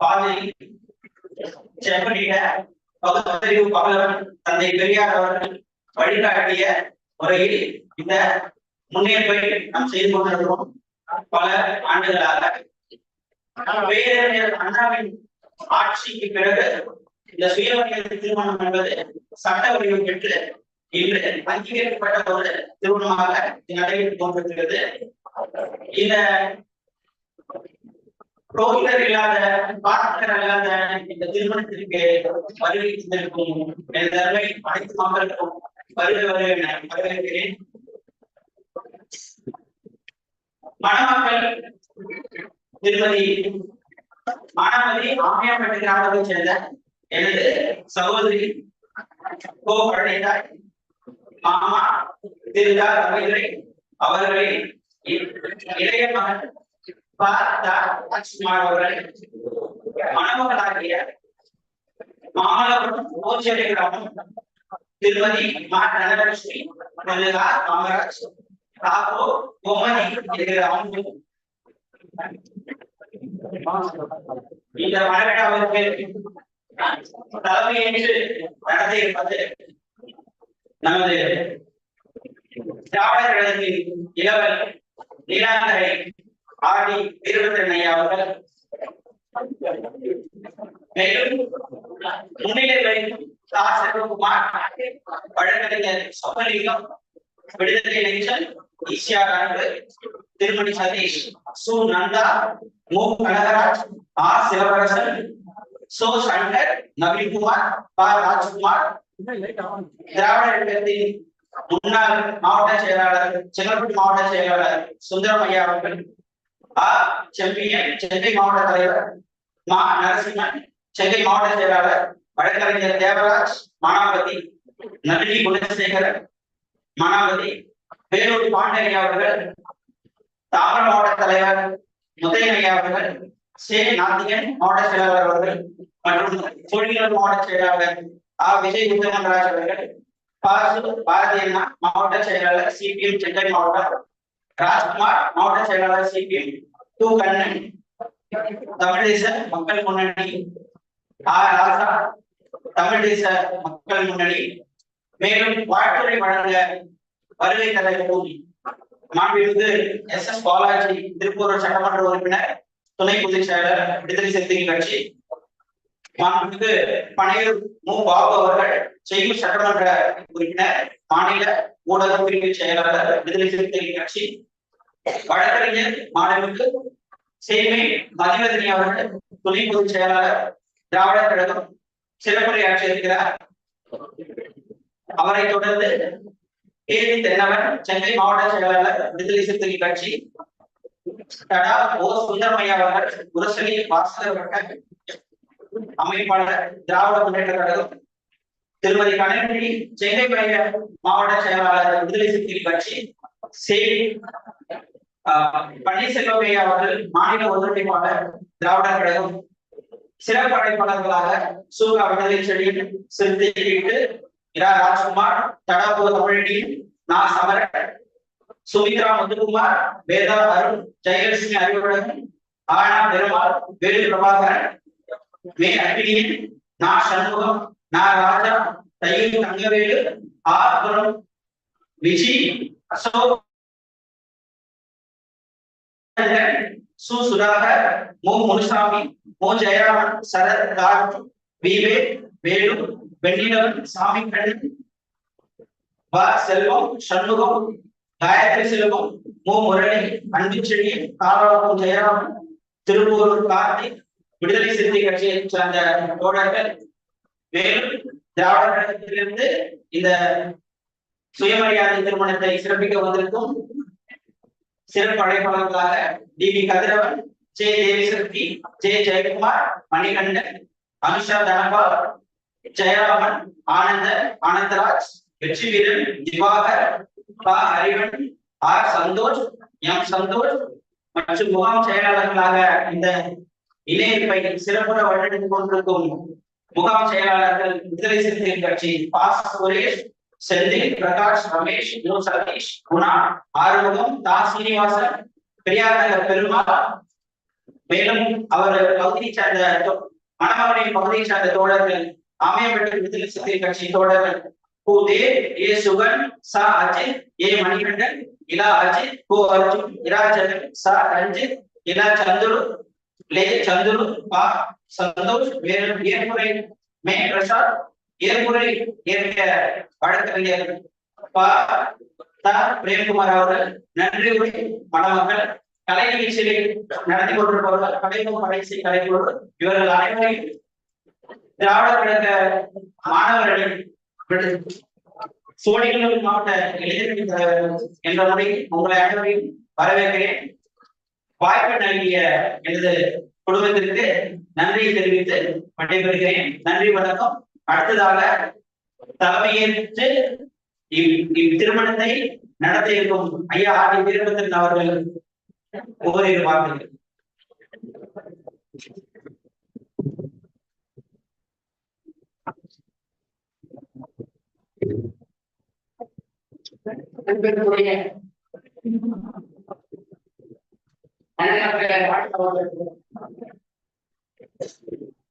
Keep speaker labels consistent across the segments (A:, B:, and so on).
A: பாதை செப்பனிட பகுத்தறிவு பகலவன் தந்தை பெரியார் அவர்கள் வழிகாட்டிய முறையில் இந்த முன்னேற்பை நாம் செய்து கொண்டிருக்கிறோம். பல ஆண்டுகளாக. பேரறிஞர் அண்ணாவின் ஆட்சிக்கு பிறகு இந்த சுயமரியாதை திருமணம் என்பது சட்ட வடிவம் பெற்று இன்று அங்கீகரிக்கப்பட்ட ஒரு திருமணமாக நடைபெற்று கொண்டிருக்கிறது. இந்த புரோகிதர் இல்லாத பார்ட்னர் இல்லாத இந்த திருமணத்திற்கு வருகை தந்திருக்கும் எனது அருமை அனைத்து மக்களுக்கும் வருகை வருகை வரவேற்கிறேன். மணமக்கள் திருமதி மானாவதி ஆமையாப்பட்டு கிராமத்தை சேர்ந்த எனது சகோதரி கோ பழனிதாய் மாமா திருதார் அவர்களை அவர்களின் இளைய மகன் ராஜ்குமார் அவர்களை மணமகளாகிய மாமல்லபுரம் ஓச்சேரி கிராமம் திருமதி மா தனலட்சுமி மல்லிகா காமராஜ். ராகோ கோமதி என்கிற அவங்களும் இந்த மரவிழாவிற்கு தலைமையேற்று நடத்தி இருப்பது நமது திராவிடர் கழகத்தின் இளவல் நீலாங்கரை ஆடி வீரபத்ரன் ஐயா அவர்கள். மேலும் முன்னிலை வைக்கும் தா செல்வகுமார் வழக்கறிஞர் விடுதலை இளைஞர் ஈசியா ராண்டு திருமணி சதீஷ் சு நந்தா மு கனகராஜ் ஆர் சிவபரசன் சோ சங்கர் நவீன்குமார் ப ராஜ்குமார். திராவிட இயக்கத்தின் முன்னாள் மாவட்ட செயலாளர் செங்கல்பட்டு மாவட்ட செயலாளர் சுந்தரமையா அவர்கள். ஆ செம்பியன் சென்னை மாவட்ட தலைவர் மா நரசிம்மன் சென்னை மாவட்ட செயலாளர் வழக்கறிஞர் தேவராஜ் மானாவதி நளினி குணசேகரன் மானாவதி வேலூர் பாண்டிய அவர்கள் தாவர மாவட்ட தலைவர் முத்தையனையா அவர்கள் சே நாத்திகன் மாவட்ட செயலாளர் அவர்கள் மற்றும் தொழில்கள் மாவட்ட செயலாளர் ஆ விஜய் உத்தமன்ராஜ் அவர்கள் பாசு பாரதியண்ணா மாவட்ட செயலாளர் சிபிஎம் சென்னை மாவட்டம் ராஜ்குமார் மாவட்ட செயலாளர் சிபிஎம் டு கண்ணன். தமிழ் மக்கள் முன்னணி. ஆ ராசா தமிழ் மக்கள் முன்னணி. மேலும் வாழ்த்துறை வழங்க வருகை தர இருக்கும் மாண்புமிகு எஸ். எஸ். பாலாஜி திருப்பூர் சட்டமன்ற உறுப்பினர் துணை பொதுச் செயலர் விடுதலை சிறுத்தைகள் கட்சி. மாண்புமிகு பனையூர் மு. பாபு அவர்கள் செய்யூர் சட்டமன்ற உறுப்பினர் மாநில ஊடக பிரிவு செயலாளர் விடுதலை சிறுத்தைகள் கட்சி. வழக்கறிஞர் மாணவிக்கு சேமை மதிவதனி அவர்கள் துணை பொதுச் செயலாளர் திராவிடர் கழகம் சிறப்புரையாற்றியிருக்கிறார் அவரை தொடர்ந்து ஏவி தென்னவன் சென்னை மாவட்ட செயலாளர் விடுதலை சிறுத்தை கட்சி தடா ஓ. சுந்தரமையா அவர்கள் குரசலி வாசகர் வட்ட அமைப்பாளர் திராவிட முன்னேற்ற கழகம் திருமதி கணேஷி சென்னை மாவட்ட செயலாளர் விடுதலை சிறுத்தை கட்சி சேரி பன்னீர்செல்வமையா அவர்கள் மாநில ஒருங்கிணைப்பாளர் திராவிடர் கழகம் சிறப்பு அழைப்பாளர்களாக சூகா விடுதலை செடியில் சிறுத்தையிட்டு இரா ராஜ்குமார் தடாபு தமிழடி நா சமரன் சுமித்ரா முத்துக்குமார் வேதா அருண் ஜெயலட்சுமி அறிவுடன் ஆனா பெருமாள் வேலு பிரபாகரன் மே அபினியன் நா சண்முகம் நா ராஜா தையூர் தங்கவேலு ஆர்புரம் விஜி அசோக் சு சுதாகர் மு முனுசாமி மு ஜெயராமன் சரத் ராஜ் விவே வேலு வெண்ணிலவன் சாமி கண்ணன் வ செல்வம் சண்முகம் காயத்ரி செல்வம் மு முரளி அன்புச்செழி காலாபுரம் ஜெயராமன் திருப்பூர் கார்த்திக் விடுதலை சிறுத்தை கட்சியை சார்ந்த தோழர்கள் மேலும் திராவிட கழகத்திலிருந்து இந்த சுயமரியாதை திருமணத்தை சிறப்பிக்க வந்திருக்கும் சிறப்பு அழைப்பாளர்களாக T V Kathiravan J Devisakthi J Jayakumar Manikandan Anusha தனபா Jayaraman ஆனந்த ஆனந்தராஜ் வெற்றி வீரன் திவாகர் பா ஹரிவன் ஆர் சந்தோஷ் எம் சந்தோஷ் மற்றும் முகாம் செயலாளர்களாக இந்த இணையப்பை சிறப்புற வழங்கி கொண்டிருக்கும் முகாம் செயலாளர்கள் விடுதலை சிறுத்தைகள் கட்சி பாஸ் சுரேஷ் செந்தில் பிரகாஷ் ரமேஷ் யு சதீஷ் குணா ஆறுமுகம் தா சீனிவாசன் பெரியார் பெருமாள் மேலும் அவர் பகுதியை சார்ந்த மணமகனை பகுதியை சார்ந்த தோழர்கள் ஆமையப்பட்ட விடுதலை சிறுத்தை கட்சி தோழர்கள் கு. ஏ. சுகன் சா. அஜித் ஏ. மணிகண்டன் இலா அஜித் கோ. அர்ஜுன் இரா ஜெகன் சா. ரஞ்சித் இலா சந்துரு லே. சந்துரு பா. சந்தோஷ் மேலும் ஏற்புரை மே. பிரசாத் ஏற்புரை ஏற்க வழக்கறிஞர் பா. பிரேம்குமார் அவர்கள் நன்றி உரை மணமகள் கலை நிகழ்ச்சியில் நடத்தி கொண்டிருப்பவர்கள் கலைக்கும் கடைசி கலைக்குழு இவர்கள் அனைவரையும் திராவிட கழக மாணவர்களின் விடு- மாவட்ட இளைஞர்கள் கழகம் என்ற முறையில் உங்களை அனைவரையும் வரவேற்கிறேன். வாய்ப்பு நல்கிய எனது குடும்பத்திற்கு நன்றியை தெரிவித்து விடைபெறுகிறேன். நன்றி வணக்கம். அடுத்ததாக தலைமையேற்று இவ் இத்திருமணத்தை நடத்த இருக்கும் ஐயா ஆதி வீரபத்திரன் அவர்கள் ஓரிரு வார்த்தைகள்.
B: அன்பிற்குரிய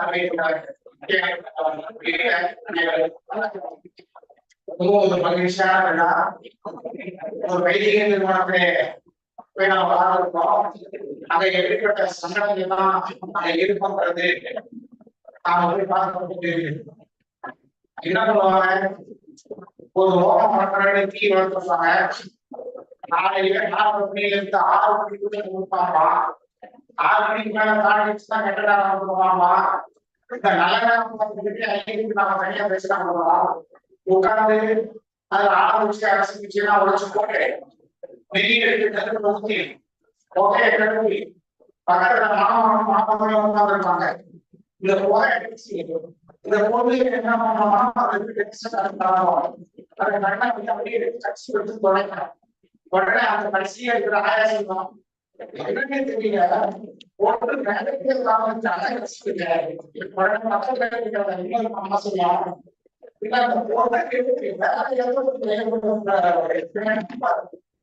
C: அனைத்து மகிழ்ச்சியான விழா ஒரு வைதிக நிறுவனத்திலே போய் நாம் வாழ்ந்திருக்கோம் அங்க எப்படிப்பட்ட சங்கடங்கள் தான் அங்க இருக்குன்றது நாம போய் என்ன பண்ணுவாங்க ஒரு ஓரம் பண்றாங்க தீ வளர்த்துருப்பாங்க நாளையில நாலு மணில இருந்து ஆறு மணிக்கு கொடுப்பாமா ஆறு மணிக்கு மேல தாண்டி தான் கெட்ட பண்ணுவாமா இந்த நல்ல நாம தனியா பேசலாம் உட்கார்ந்து அதுல ஆரம்பிச்சு அரசு நிச்சயமா உழைச்சு போட்டு வெளியே எடுத்து கருத்து ஊத்தி பக்கத்துல மாணவன் மாணவர்கள் உட்கார்ந்துருப்பாங்க இந்த புகை இந்த பொருளை என்ன பண்ணோம்னா அதுக்கு டென்ஷன் அனுப்பணும் அதை நல்லா அப்படியே கட்சி எடுத்து தொலைக்கணும் உடனே அந்த கடைசியா இருக்கிற ஆயாசம் என்னன்னே தெரியல வேலைக்கு அம்மா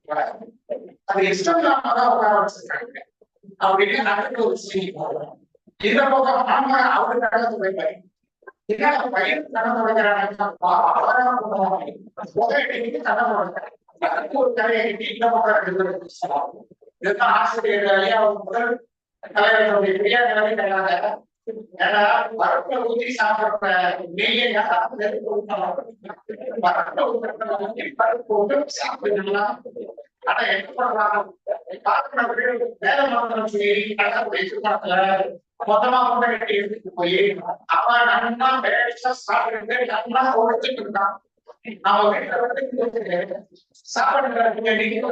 C: வேலை அது இஷ்டம் தான் உட்கார வச்சிருக்காங்க அப்படின்னு நடக்க ஒரு செய்தி இந்த பக்கம் அவரு நடந்து என்ன பையன் நடந்து வைக்கிறாங்க ஒரு கதையை இந்த பக்கம் இதுதான் ஆசிரியர் அவங்க முதல் தலைவர்களுடைய பெரிய நிலை கிடையாது ஏன்னா வரப்ப ஊற்றி சாப்பிடுற நெய்யை வரப்ப ஊற்றி பருப்பு போட்டு சாப்பிடலாம் ஆனா என்ன பண்றாங்க? பார்க்கிறவர்கள் வேலை மாத்திரம் சொல்லி கடற்கரை எதிர்பார்க்கல மொத்தமா கொண்டு கட்டி எடுத்துட்டு போய் அவன் நன்னா வேலைச்சா சாப்பிட்டு நன்னா ஒழிச்சுட்டு இருந்தான். அவன் வீட்டுல வந்து சாப்பிடுற நீங்க நீங்க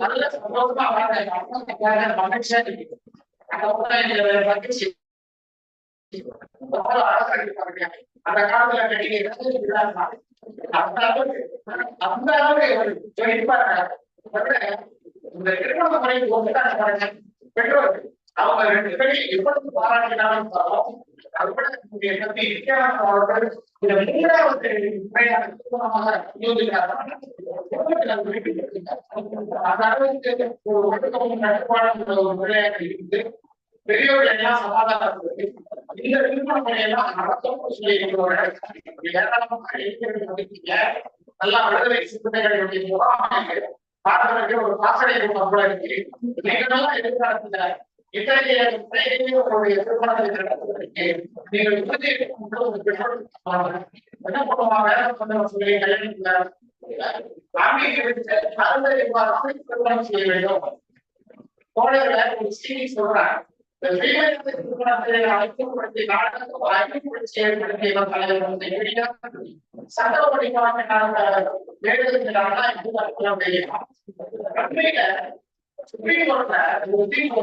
C: நல்ல சந்தோஷமா வாழ மகிழ்ச்சியா இருக்கு அந்த காலத்துல அந்த இந்த திருமண முறைக்கு ஒன்றுதான் பாருங்க பெற்றோர் அவங்க ரெண்டு பேரும் எவ்வளவு பாராட்டினாலும் அவர்கள் இந்த மூன்றாவது முறையான திருமணமாக அந்த அளவுக்கு ஒரு ஒரு முறையாக பெரியவர்கள் எல்லாம் சமாதானப்படுத்தி இந்த திருமண முறையெல்லாம் நடத்தும் சொல்லி ஏராளமாக இருக்கிறீங்க நல்லா விடுதலை சிந்தனைகளுடைய ஒரு பாசனை கூட இருக்கு. நீங்களெல்லாம் எதிர்காலத்துல இத்தகைய உங்களுடைய திருமணத்தை நடத்துவதற்கு நீங்கள் என்ன பண்ணுவாங்க வேலை பண்ண சொல்லி கல்யாணம் திருமணம் செய்ய வேண்டும். கோடைகளை ஒரு செய்தி சொல்றாங்க. இந்த வீரத்தை திருமணத்தை அழைக்கப்படுத்தி நாடகம் அறிமுகப்படுத்தி செயல்படுத்தியவர் தலைவர் வந்து எப்படின்னா சட்டப்படி வேடுகிறாங்கன்னா அந்த அர்த்தம் தெரியும் உண்மையில சுப்ரீம் கோர்ட்ல ஒரு தீர்ப்பு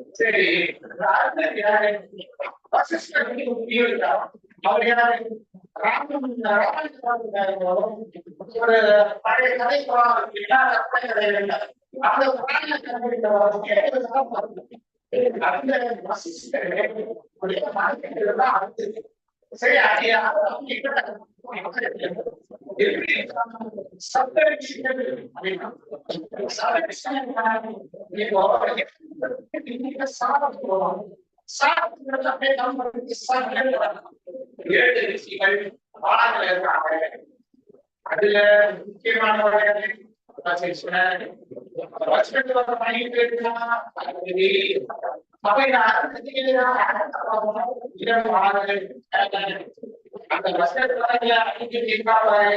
C: தீயை கதை இல்லை அந்த திருமணம் செய்யணும் அப்படின்னு சுப்ரீம் கோர்ட்ல ஒரு தீர்ப்பு இப்போ सात मिनट अपने दम पर किस्सा नहीं करना ये देखिए भाई बारह मिनट का है अगले के मान वाले ने बताया सुना है बचपन का पानी पे था अभी अब ये रात के लिए ये बाहर है अंदर रस्ते पर गया इनके देखा हुआ है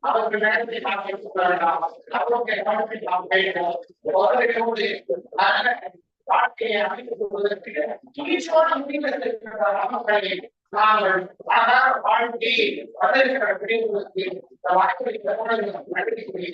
C: அவர்கள் நேரத்தை நாம் எடுத்துக்கொள்ளலாம் அவருடைய கவனத்தை நாம் கையிடலாம் வாழ்க்கையை அமைத்துக் கொள்வதற்கு துணிச்சோட முடிவெடுக்கிற மக்களை நாங்கள் சாதாரண வாழ்க்கை வளர்கிற பிரிவுகளுக்கு வாய்ப்பளித்த நடவடிக்கை